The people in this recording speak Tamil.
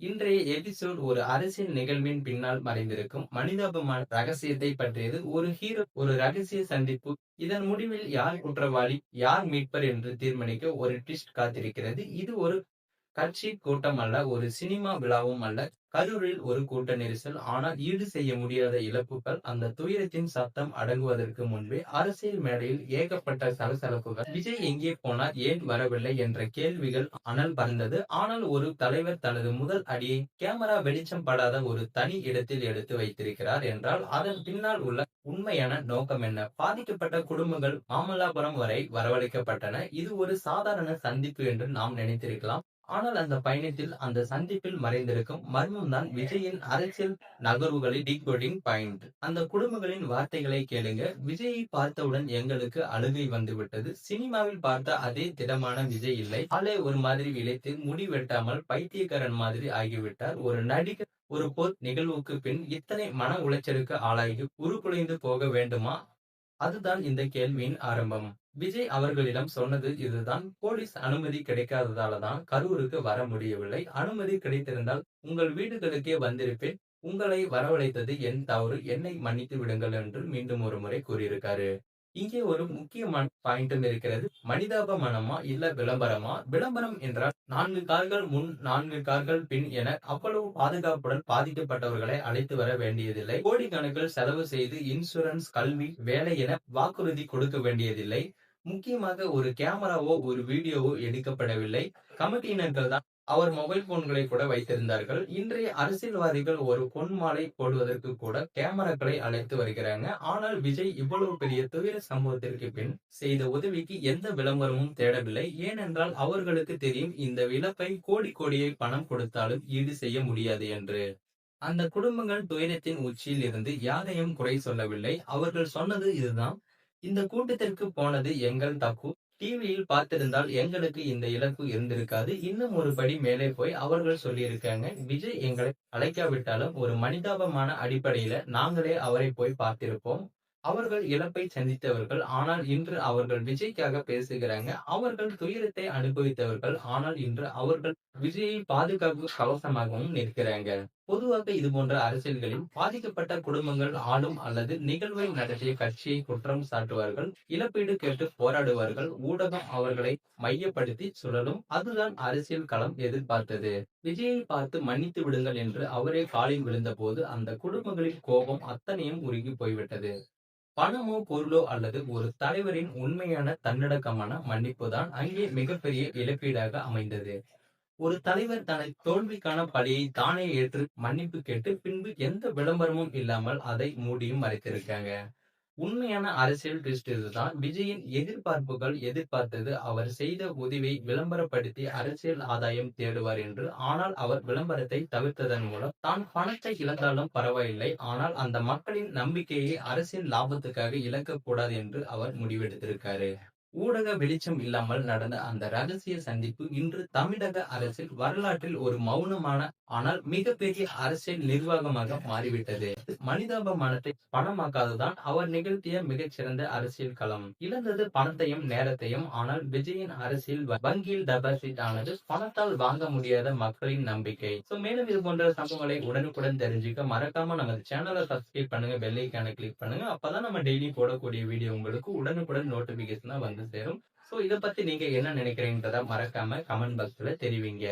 இன்றைய எபிசோட் ஒரு அரசியல் நிகழ்வின் பின்னால் மறைந்திருக்கும் மனிதாபிமான ரகசியத்தை பற்றியது ஒரு ஹீரோ ஒரு ரகசிய சந்திப்பு. இதன் முடிவில் யார் குற்றவாளி யார் மீட்பர் என்று தீர்மானிக்க ஒரு ட்விஸ்ட் காத்திருக்கிறது. இது ஒரு கட்சி கூட்டம் அல்ல ஒரு சினிமா விழாவும் அல்ல. கரூரில் ஒரு கூட்ட நெரிசல். ஆனால் ஈடு செய்ய முடியாத இழப்புகள். அந்த துயரத்தின் சத்தம் அடங்குவதற்கு முன்பே அரசியல் மேடையில் ஏகப்பட்ட சலசலப்புகள். விஜய் எங்கே போனார்? ஏன் வரவில்லை? என்ற கேள்விகள் அனல் பறந்தது. ஆனால் ஒரு தலைவர் தனது முதல் அடியை கேமரா வெளிச்சம் படாத ஒரு தனி இடத்தில் எடுத்து வைத்திருக்கிறார் என்றால் அதன் பின்னால் உள்ள உண்மையான நோக்கம் என்ன? பாதிக்கப்பட்ட குடும்பங்கள் மாமல்லாபுரம் வரை வரவழைக்கப்பட்டன. இது ஒரு சாதாரண சந்திப்பு என்று நாம் நினைத்திருக்கலாம். ஆனால் அந்த பயணத்தில் அந்த சந்திப்பில் மறைந்திருக்கும் மர்மம் தான் விஜயின் அரசியல் நகர்வுகளை டீகோடிங் பாயிண்ட். அந்த குடும்பங்களின் வார்த்தைகளை கேளுங்க. விஜயை பார்த்தவுடன் எங்களுக்கு அழுகை வந்துவிட்டது. சினிமாவில் பார்த்த அதே திடமான விஜய் இல்லை. ஆளே ஒரு மாதிரி விளைத்து முடி வெட்டாமல் பைத்தியக்காரன் மாதிரி ஆகிவிட்டார். ஒரு நடிகர் ஒரு போர் நிகழ்வுக்கு பின் இத்தனை மன உளைச்சலுக்கு ஆளாகி உருக்குலைந்து போக வேண்டுமா? அதுதான் இந்த கேள்வியின் ஆரம்பம். விஜய் அவர்களிடம் சொன்னது இதுதான். போலீஸ் அனுமதி கிடைக்காததால தான் கரூருக்கு வர முடியவில்லை. அனுமதி கிடைத்திருந்தால் உங்கள் வீடுகளுக்கே வந்திருப்பேன். உங்களை வரவழைத்தது என் தவறு. என்னை மன்னித்து விடுங்கள் என்று மீண்டும் ஒரு முறை கூறியிருக்காரு. இங்கே ஒரு முக்கிய பாயிண்டும் இருக்கிறது. மனிதாபமானமா இல்ல விளம்பரமா? விளம்பரம் என்றால் நான்கு கார்கள் முன் நான்கு கார்கள் பின் என அவ்வளவு பாதுகாப்புடன் பாதிக்கப்பட்டவர்களை அழைத்து வர வேண்டியதில்லை. கோடிக்கணக்கில் செலவு செய்து இன்சூரன்ஸ் கல்வி வேலை என வாக்குறுதி கொடுக்க வேண்டியதில்லை. முக்கியமாக ஒரு கேமராவோ ஒரு வீடியோவோ எடுக்கப்படவில்லை. கமிட்டியினர்கள் தான் அவர் மொபைல் போன்களை கூட வைத்திருந்தார்கள். இன்றைய அரசியல்வாதிகள் ஒரு பொன் மாலை போடுவதற்கு கூட கேமராக்களை அழைத்து வருகிறாங்க. ஆனால் விஜய் இவ்வளவு பெரிய துயர சம்பவத்திற்கு பின் செய்த உதவிக்கு எந்த விளம்பரமும் தேடவில்லை. ஏனென்றால் அவர்களுக்கு தெரியும் இந்த இழப்பை கோடி கோடியை பணம் கொடுத்தாலும் ஈடு செய்ய முடியாது என்று. அந்த குடும்பங்கள் துயரத்தின் உச்சியில் இருந்து யாரையும் குறை சொல்லவில்லை. அவர்கள் சொன்னது இதுதான். இந்த கூட்டத்திற்கு போனது எங்கள் தப்பு. டிவியில் பார்த்திருந்தால் எங்களுக்கு இந்த இலக்கு இருந்திருக்காது. இன்னும் ஒரு படி மேலே போய் அவர்கள் சொல்லியிருக்காங்க விஜய் எங்களை அழைக்காவிட்டாலும் ஒரு மனிதாபமான அடிப்படையில நாங்களே அவரை போய் பார்த்திருப்போம். அவர்கள் இழப்பை சந்தித்தவர்கள் ஆனால் இன்று அவர்கள் விஜய்க்காக பேசுகிறாங்க. அவர்கள் துயரத்தை அனுபவித்தவர்கள் ஆனால் இன்று அவர்கள் விஜயை பாதுகாப்பு கவசமாகவும் நிற்கிறாங்க. பொதுவாக இது போன்ற அரசியல்களில் பாதிக்கப்பட்ட குடும்பங்கள் ஆளும் அல்லது நிகழ்வை நடத்திய கட்சியை குற்றம் சாட்டுவார்கள் இழப்பீடு கேட்டு போராடுவார்கள் ஊடகம் அவர்களை மையப்படுத்தி சுழலும். அதுதான் அரசியல் களம் எதிர்பார்த்தது. விஜயை பார்த்து மன்னித்து விடுங்கள் என்று அவரே காலில் விழுந்த போது அந்த குடும்பங்களின் கோபம் அத்தனையும் உருகி போய்விட்டது. பணமோ பொருளோ அல்லது ஒரு தலைவரின் உண்மையான தன்னடக்கமான மன்னிப்பு தான் அங்கே மிகப்பெரிய இழப்பீடாக அமைந்தது. ஒரு தலைவர் தனது தோல்விக்கான பழியை தானே ஏற்று மன்னிப்பு கேட்டு பின்பு எந்த விளம்பரமும் இல்லாமல் அதை மூடியும் மறைத்திருக்காங்க. உண்மையான அரசியல் ட்விஸ்ட் இதுதான். விஜயின் எதிர்பார்ப்புகள் எதிர்பார்த்தது. அவர் செய்த உதவியை விளம்பரப்படுத்தி அரசியல் ஆதாயம் தேடுவார் என்று. ஆனால் அவர் விளம்பரத்தை தவிர்த்ததன் மூலம் தான் பணத்தை இழந்தாலும் பரவாயில்லை. ஆனால் அந்த மக்களின் நம்பிக்கையை அரசியல் லாபத்துக்காக இழக்கக்கூடாது என்று அவர் முடிவெடுத்திருக்காரு. ஊடக வெளிச்சம் இல்லாமல் நடந்த அந்த ரகசிய சந்திப்பு இன்று தமிழக அரசியல் வரலாற்றில் ஒரு மௌனமான ஆனால் மிகப்பெரிய அரசியல் நிர்வாகமாக மாறிவிட்டது. மனிதாபமானத்தை பணமாக்காதுதான் அவர் நிகழ்த்திய மிகச்சிறந்த அரசியல் களம். இழந்தது பணத்தையும் நேரத்தையும் ஆனால் விஜயின் அரசியல் வங்கியில் டெபாசிட் ஆனது பணத்தால் வாங்க முடியாத மக்களின் நம்பிக்கை. சோ மேலும் இது போன்ற சம்பவங்களை உடனுக்குடன் தெரிஞ்சுக்க மறக்காம நம்ம சேனலை சப்ஸ்கிரைப் பண்ணுங்க பெல்லைக்கான கிளிக் பண்ணுங்க. அப்பதான் நம்ம டெய்லி போடக்கூடிய வீடியோ உங்களுக்கு உடனுக்குடன் நோட்டிபிகேஷனா வந்து சேரும் சோ இத பத்தி நீங்க என்ன நினைக்கிறீங்கன்றத மறக்காம கமெண்ட் பாக்ஸ்ல தெரிவிங்க.